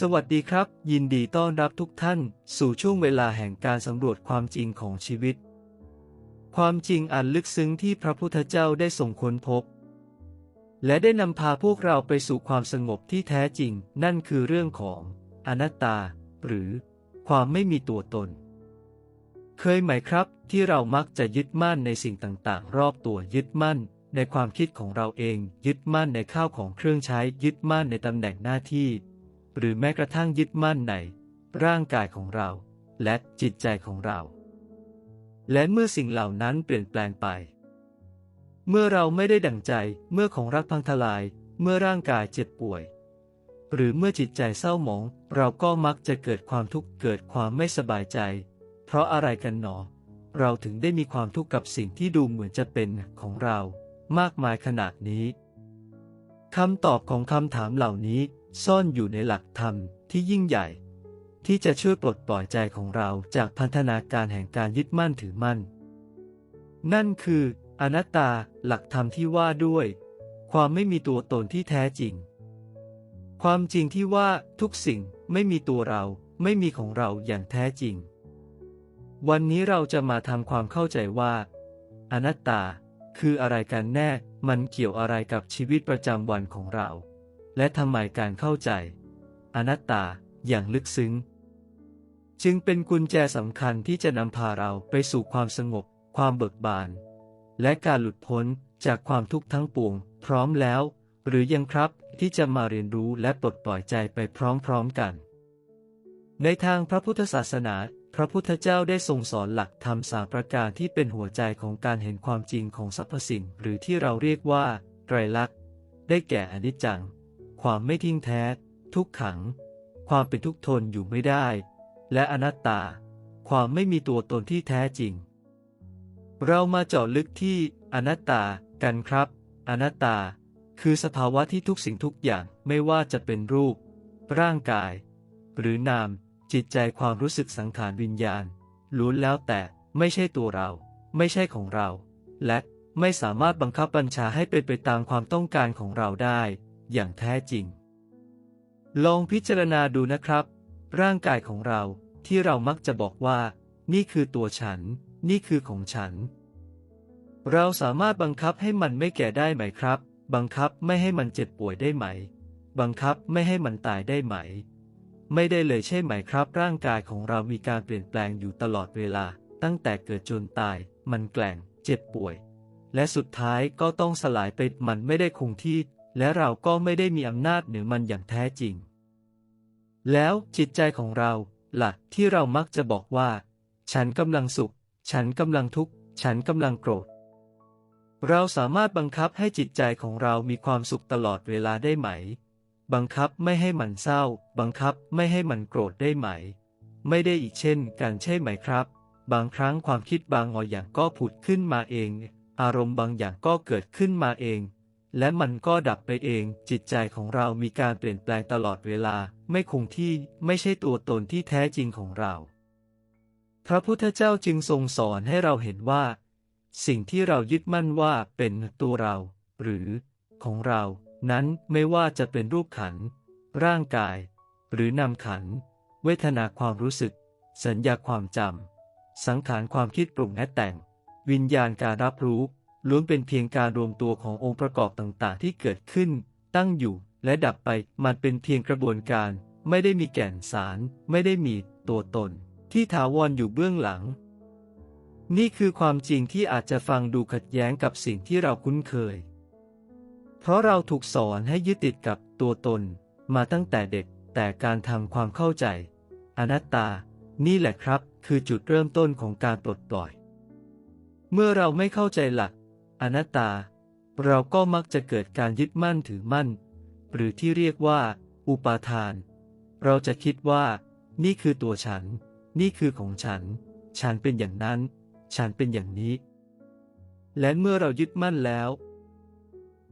สวัสดีครับ ยินดีต้อนรับทุกท่าน สู่ช่วงเวลาแห่งการสำรวจความจริงของชีวิต ความจริงอันลึกซึ้งที่พระพุทธเจ้าได้ส่งค้นพบ และได้นำพาพวกเราไปสู่ความสงบที่แท้จริง นั่นคือเรื่องของอนัตตา หรือ ความไม่มีตัวตน เคยไหมครับที่เรามักจะยึดมั่นในสิ่งต่างๆ รอบตัวยึดมั่น ในความคิดของเราเอง ยึดมั่นในข้าวของเครื่องใช้ยึดมั่นในตำแหน่งหน้าที่ หรือแม้กระทั่งยึดมั่นใน ร่างกายของเรา และจิตใจของเรา และเมื่อสิ่งเหล่านั้นเปลี่ยนแปลงไป เมื่อเราไม่ได้ดั่งใจเมื่อของรักพังทลาย เมื่อร่างกายเจ็บป่วย หรือเมื่อจิตใจเศร้าหมอง เราก็มักจะเกิดความทุกข์เกิดความไม่สบายใจ เพราะอะไรกันหนอ เราถึงได้มีความทุกข์กับสิ่งที่ดูเหมือนจะเป็นของเรา มากมายขนาดนี้คำตอบของคำถามเหล่านี้ ซ่อนอยู่ในหลักธรรมที่ยิ่งใหญ่ ที่จะช่วยปลดปล่อยใจของเราจากพันธนาการแห่งการยึดมั่นถือมั่น นั่นคือ อนัตตาหลักธรรมที่ว่าด้วย ความไม่มีตัวตนที่แท้จริง ความจริงที่ว่าทุกสิ่งไม่มีตัวเราไม่มีของเราอย่างแท้จริง วันนี้เราจะมาทำความเข้าใจว่า อนัตตาคืออะไรกันแน่ มันเกี่ยวอะไรกับชีวิตประจำวันของเรา และทำไมการเข้าใจ อนัตตาอย่างลึกซึ้ง จึงเป็นกุญแจสำคัญที่จะนำพาเราไปสู่ความสงบ ความเบิกบาน และการหลุดพ้นจากความทุกข์ทั้งปวง พร้อมแล้ว หรือยังครับที่จะมาเรียนรู้และปลดปล่อยใจไปพร้อมๆกัน ในทางพระพุทธศาสนาพระพุทธเจ้าได้ทรงสอนหลักธรรมสามประการที่เป็นหัวใจของการเห็นความจริงของสรรพสิ่ง หรือที่เราเรียกว่า ไตรลักษณ์ ได้แก่อนิจจัง ความไม่ทิ้งแท้ ทุกขัง ความเป็นทุกทนอยู่ไม่ได้ และอนัตตา ความไม่มีตัวตนที่แท้จริง เรามาเจาะลึกที่อนัตตากันครับ อนัตตา คือสภาวะที่ทุกสิ่งทุกอย่างไม่ว่าจะเป็นรูป ร่างกาย หรือนาม จิตใจความรู้สึกสังขารวิญญาณล้วนแล้วแต่ไม่ใช่ตัวเรา ไม่ใช่ของเรา และไม่สามารถบังคับบัญชาให้เป็นไปตามความต้องการของเราได้ อย่างแท้จริง ลองพิจารณาดูนะครับ ร่างกายของเราที่เรามักจะบอกว่า นี่คือตัวฉัน นี่คือของฉัน เราสามารถบังคับให้มันไม่แก่ได้ไหมครับ บังคับไม่ให้มันเจ็บป่วยได้ไหม บังคับไม่ให้มันตายได้ไหม ไม่ได้เลยใช่ไหมครับ ร่างกายของเรามีการเปลี่ยนแปลงอยู่ตลอดเวลา ตั้งแต่เกิดจนตาย มันแกล่ง เจ็บป่วย และสุดท้ายก็ต้องสลายไปมันไม่ได้คงที่ และเราก็ไม่ได้มีอำนาจเหนือมันอย่างแท้จริง แล้วจิตใจของเราล่ะที่เรามักจะบอกว่า ฉันกำลังสุข ฉันกำลังทุกข์ ฉันกำลังโกรธ เราสามารถบังคับให้จิตใจของเรามีความสุขตลอดเวลาได้ไหม บังคับไม่ให้มันเศร้า บังคับไม่ให้มันโกรธได้ไหม ไม่ได้อีกเช่นกันใช่ไหมครับ บางครั้งความคิดบางอย่างก็ผุดขึ้นมาเอง อารมณ์บางอย่างก็เกิดขึ้นมาเอง และมันก็ดับไปเอง จิตใจของเรามีการเปลี่ยนแปลงตลอดเวลา ไม่คงที่ ไม่ใช่ตัวตนที่แท้จริงของเรา พระพุทธเจ้าจึงทรงสอนให้เราเห็นว่า สิ่งที่เรายึดมั่นว่าเป็นตัวเรา หรือ ของเรา นั้นไม่ว่าจะเป็นรูปขัน ร่างกาย หรือนามขัน เวทนาความรู้สึก สัญญาความจำสังขารความคิดปรุงและแต่ง วิญญาณการรับรู้ ล้วนเป็นเพียงการรวมตัวขององค์ประกอบต่างๆ ที่เกิดขึ้น ตั้งอยู่ และดับไป มันเป็นเพียงกระบวนการ ไม่ได้มีแก่นสาร ไม่ได้มีตัวตน ที่ถาวรอยู่เบื้องหลัง นี่คือความจริงที่อาจจะฟังดูขัดแย้งกับสิ่งที่เราคุ้นเคย เพราะเราถูกสอนให้ยึดติดกับตัวตน มาตั้งแต่เด็ก แต่การทำความเข้าใจ อนัตตา นี่แหละครับ คือจุดเริ่มต้นของการปลดปล่อย เมื่อเราไม่เข้าใจหลัก อนัตตา เราก็มักจะเกิดการยึดมั่นถือมั่น หรือที่เรียกว่า อุปาทาน เราจะคิดว่า นี่คือตัวฉัน นี่คือของฉัน ฉันเป็นอย่างนั้น ฉันเป็นอย่างนี้ และเมื่อเรายึดมั่นแล้ว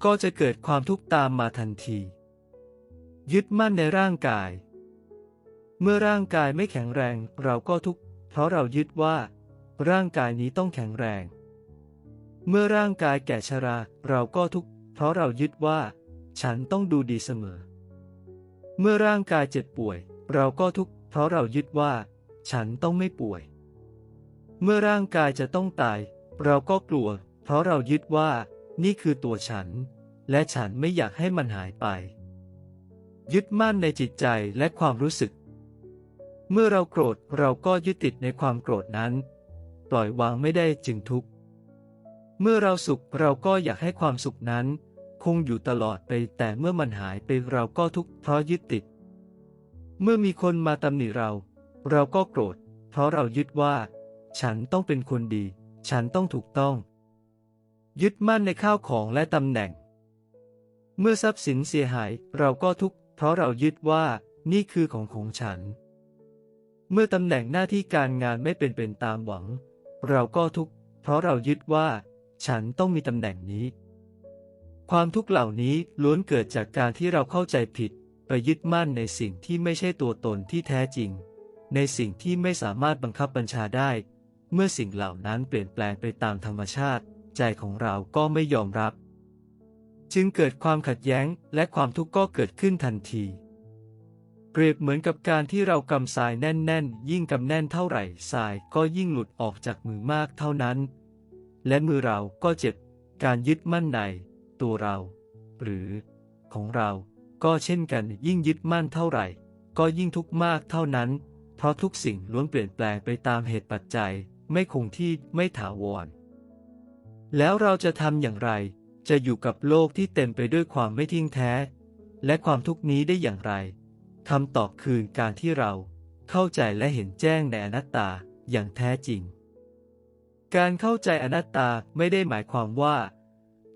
ก็จะเกิดความทุกข์ตามมาทันที ยึดมั่นในร่างกาย เมื่อร่างกายไม่แข็งแรง เราก็ทุกข์เพราะเรายึดว่า ร่างกายนี้ต้องแข็งแรง เมื่อร่างกายแก่ชราเราก็ทุกข์เพราะเรายึดว่า ฉันต้องดูดีเสมอ เมื่อร่างกายเจ็บป่วย เราก็ทุกข์เพราะเรายึดว่า ฉันต้องไม่ป่วย เมื่อร่างกายจะต้องตาย เราก็กลัว เพราะเรายึดว่า นี่คือตัวฉัน และฉันไม่อยากให้มันหายไป ยึดมั่นในจิตใจและความรู้สึก เมื่อเราโกรธเราก็ยึดติดในความโกรธนั้น ปล่อยวางไม่ได้จึงทุกข์ เมื่อเราสุขเราก็อยากให้ความสุขนั้น คงอยู่ตลอดไปแต่เมื่อมันหายไปเราก็ทุกข์เพราะยึดติด เมื่อมีคนมาตำหนิเรา เราก็โกรธ เพราะเรายึดว่า ฉันต้องเป็นคนดี ฉันต้องถูกต้อง ยึดมั่นในข้าวของและตำแหน่ง เมื่อทรัพย์สินเสียหายเราก็ทุกข์เพราะเรายึดว่านี่คือของของฉัน เมื่อตำแหน่งหน้าที่การงานไม่เป็นเป็นตามหวัง เราก็ทุกข์เพราะเรายึดว่า ฉันต้องมีตำแหน่งนี้ ความทุกข์เหล่านี้ล้วนเกิดจากการที่เราเข้าใจผิด ไปยึดมั่นในสิ่งที่ไม่ใช่ตัวตนที่แท้จริง ในสิ่งที่ไม่สามารถบังคับบัญชาได้ เมื่อสิ่งเหล่านั้นเปลี่ยนแปลงไปตามธรรมชาติ ใจของเราก็ไม่ยอมรับ จึงเกิดความขัดแย้งและความทุกข์ก็เกิดขึ้นทันทีเปรียบเหมือนกับการที่เรากำทรายแน่น ๆ ยิ่งกำแน่นเท่าไหร่ทรายก็ยิ่งหลุดออกจากมือมากเท่านั้น และมือเราก็เจ็บ การยึดมั่นใน ตัวเรา หรือ ของเรา ก็เช่นกันยิ่งยึดมั่นเท่าไหร่ ก็ยิ่งทุกข์มากเท่านั้น เพราะทุกสิ่งล้วนเปลี่ยนแปลงไปตามเหตุปัจจัย ไม่คงที่ไม่ถาวร แล้วเราจะทำอย่างไร จะอยู่กับโลกที่เต็มไปด้วยความไม่ทิ้งแท้ และความทุกข์นี้ได้อย่างไรคำตอบคือการที่เราเข้าใจและเห็นแจ้งในอนัตตาอย่างแท้จริง การเข้าใจอนัตตาไม่ได้หมายความว่า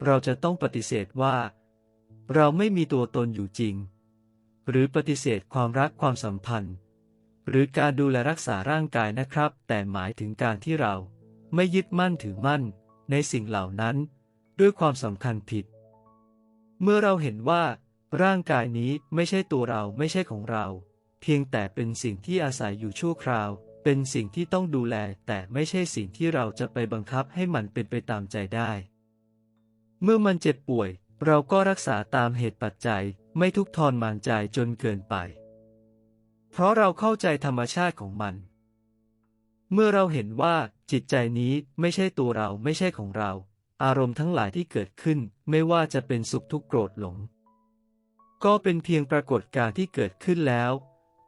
เราจะต้องปฏิเสธว่า เราไม่มีตัวตนอยู่จริง หรือปฏิเสธความรักความสัมพันธ์ หรือการดูแลรักษาร่างกายนะครับ แต่หมายถึงการที่เราไม่ยึดมั่นถือมั่นในสิ่งเหล่านั้น ด้วยความสำคัญผิด เมื่อเราเห็นว่า ร่างกายนี้ไม่ใช่ตัวเราไม่ใช่ของเรา เพียงแต่เป็นสิ่งที่อาศัยอยู่ชั่วคราว เป็นสิ่งที่ต้องดูแลแต่ไม่ใช่สิ่งที่เราจะไปบังคับให้มันเป็นไปตามใจได้ เมื่อมันเจ็บป่วย เราก็รักษาตามเหตุปัจจัย ไม่ทุกข์ทรมานใจจนเกินไป เพราะเราเข้าใจธรรมชาติของมัน เมื่อเราเห็นว่าจิตใจนี้ไม่ใช่ตัวเราไม่ใช่ของเรา อารมณ์ทั้งหลายที่เกิดขึ้น ไม่ว่าจะเป็นสุขทุกข์โกรธหลง ก็เป็นเพียงปรากฏการณ์ที่เกิดขึ้นแล้ว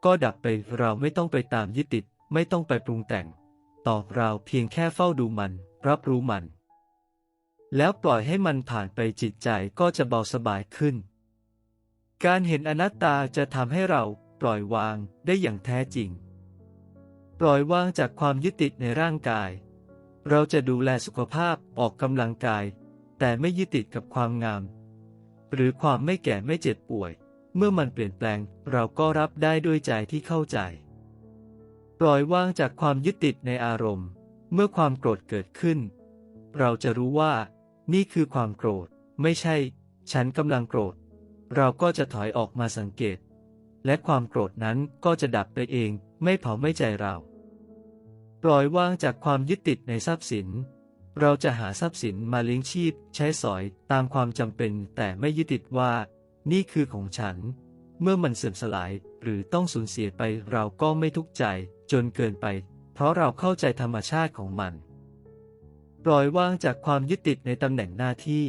ก็ดับไปเราไม่ต้องไปตามยึดติด ไม่ต้องไปปรุงแต่ง ต่อเราเพียงแค่เฝ้าดูมัน รับรู้มัน แล้วปล่อยให้มันผ่านไปจิตใจก็จะเบาสบายขึ้น การเห็นอนัตตาจะทำให้เราปล่อยวางได้อย่างแท้จริง ปล่อยวางจากความยึดติดในร่างกาย เราจะดูแลสุขภาพออกกำลังกาย แต่ไม่ยึดติดกับความงาม หรือความไม่แก่ไม่เจ็บป่วย เมื่อมันเปลี่ยนแปลงเราก็รับได้ด้วยใจที่เข้าใจ ปล่อยวางจากความยึดติดในอารมณ์ เมื่อความโกรธเกิดขึ้น เราจะรู้ว่า นี่คือความโกรธ ไม่ใช่ ฉันกำลังโกรธ เราก็จะถอยออกมาสังเกต และความโกรธนั้นก็จะดับไปเอง ไม่เผาไม่ใจเรา ปล่อยวางจากความยึดติดในทรัพย์สิน เราจะหาทรัพย์สินมาเลี้ยงชีพ ใช้สอยตามความจำเป็น แต่ไม่ยึดติดว่า นี่คือของฉัน เมื่อมันเสื่อมสลายหรือต้องสูญเสียไปเราก็ไม่ทุกข์ใจจนเกินไป เพราะเราเข้าใจธรรมชาติของมัน ปล่อยวางจากความยึดติดในตำแหน่งหน้าที่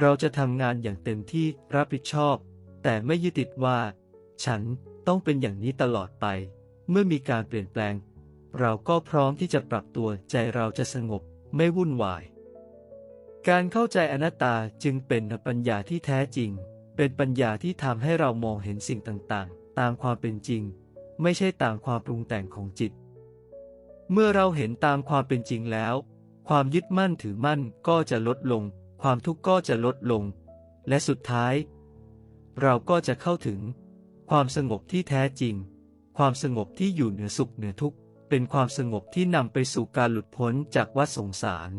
เราจะทำงานอย่างเต็มที่รับผิดชอบ แต่ไม่ยึดติดว่า ฉันต้องเป็นอย่างนี้ตลอดไป เมื่อมีการเปลี่ยนแปลง เราก็พร้อมที่จะปรับตัวใจเราจะสงบไม่วุ่นวาย การเข้าใจอนัตตาจึงเป็นปัญญาที่แท้จริง เป็นปัญญาที่ทำให้เรามองเห็นสิ่งต่างๆ ตามความเป็นจริง ไม่ใช่ตามความปรุงแต่งของจิต เมื่อเราเห็นตามความเป็นจริงแล้ว ความยึดมั่นถือมั่นก็จะลดลง ความทุกข์ก็จะลดลง และสุดท้าย เราก็จะเข้าถึง ความสงบที่แท้จริง ความสงบที่อยู่เหนือสุขเหนือทุกข์เป็นความสงบที่นำไปสู่การหลุดพ้นจากวัฏสงสาร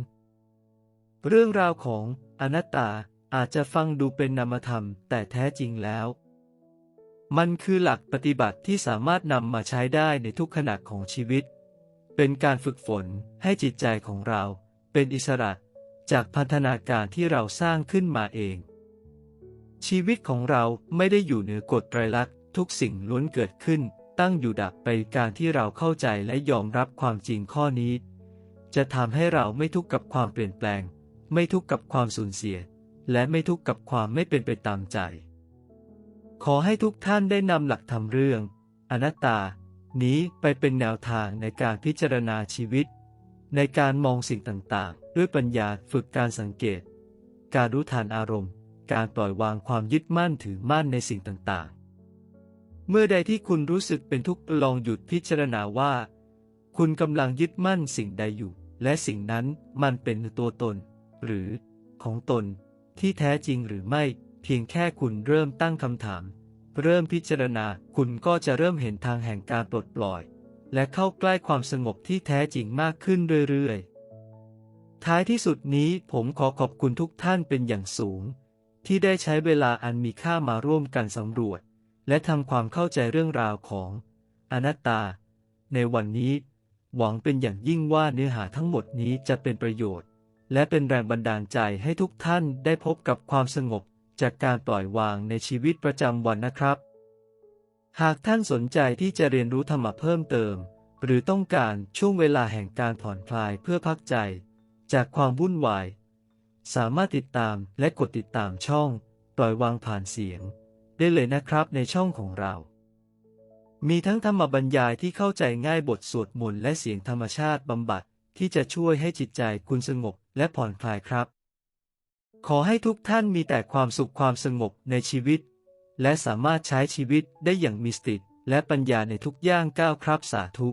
เรื่องราวของอนัตตา อาจจะฟังดูเป็นนามธรรม แต่แท้จริงแล้ว มันคือหลักปฏิบัติที่สามารถนำมาใช้ได้ในทุกขณะของชีวิต เป็นการฝึกฝนให้จิตใจของเราเป็นอิสระจากพันธนาการที่เราสร้างขึ้นมาเอง ชีวิตของเราไม่ได้อยู่เหนือกฎไตรลักษณ์ทุกสิ่งล้วนเกิดขึ้น ตั้งอยู่ดับไปการที่เราเข้าใจและยอมรับความจริงข้อนี้ จะทำให้เราไม่ทุกข์กับความเปลี่ยนแปลง ไม่ทุกข์กับความสูญเสีย และไม่ทุกข์กับความไม่เป็นไปตามใจ ขอให้ทุกท่านได้นำหลักธรรมเรื่อง อนัตตา นี้ไปเป็นแนวทางในการพิจารณาชีวิต ในการมองสิ่งต่างๆ ด้วยปัญญาฝึกการสังเกต การรู้ทันอารมณ์ การปล่อยวางความยึดมั่นถือมั่นในสิ่งต่างๆ เมื่อใดที่คุณรู้สึกเป็นทุกข์ลองหยุดพิจารณาว่า คุณกำลังยึดมั่นสิ่งใดอยู่ และสิ่งนั้นมันเป็นตัวตน หรือของตน ที่แท้จริงหรือไม่ เพียงแค่คุณเริ่มตั้งคำถาม เริ่มพิจารณาคุณก็จะเริ่มเห็นทางแห่งการปลดปล่อย และเข้าใกล้ความสงบที่แท้จริงมากขึ้นเรื่อยๆ ท้ายที่สุดนี้ผมขอขอบคุณทุกท่านเป็นอย่างสูง ที่ได้ใช้เวลาอันมีค่ามาร่วมกันสำรวจ และทำความเข้าใจเรื่องราวของอนัตตา ในวันนี้ หวังเป็นอย่างยิ่งว่าเนื้อหาทั้งหมดนี้จะเป็นประโยชน์ และเป็นแรงบันดาลใจให้ทุกท่านได้พบกับความสงบจากการปล่อยวางในชีวิตประจำวันนะครับ หากท่านสนใจที่จะเรียนรู้ธรรมะเพิ่มเติม หรือต้องการช่วงเวลาแห่งการผ่อนคลายเพื่อพักใจ จากความวุ่นวาย สามารถติดตามและกดติดตามช่อง ปล่อยวางผ่านเสียง ได้เลยนะครับในช่องของเรา มีทั้งธรรมบรรยายที่เข้าใจง่ายบทสวดมนต์และเสียงธรรมชาติบำบัดที่จะช่วยให้จิตใจคุณสงบ และผ่อนคลายครับ ขอให้ทุกท่านมีแต่ความสุขความสงบในชีวิต และสามารถใช้ชีวิตได้อย่างมีสติและปัญญาในทุกย่างก้าวครับสาธุ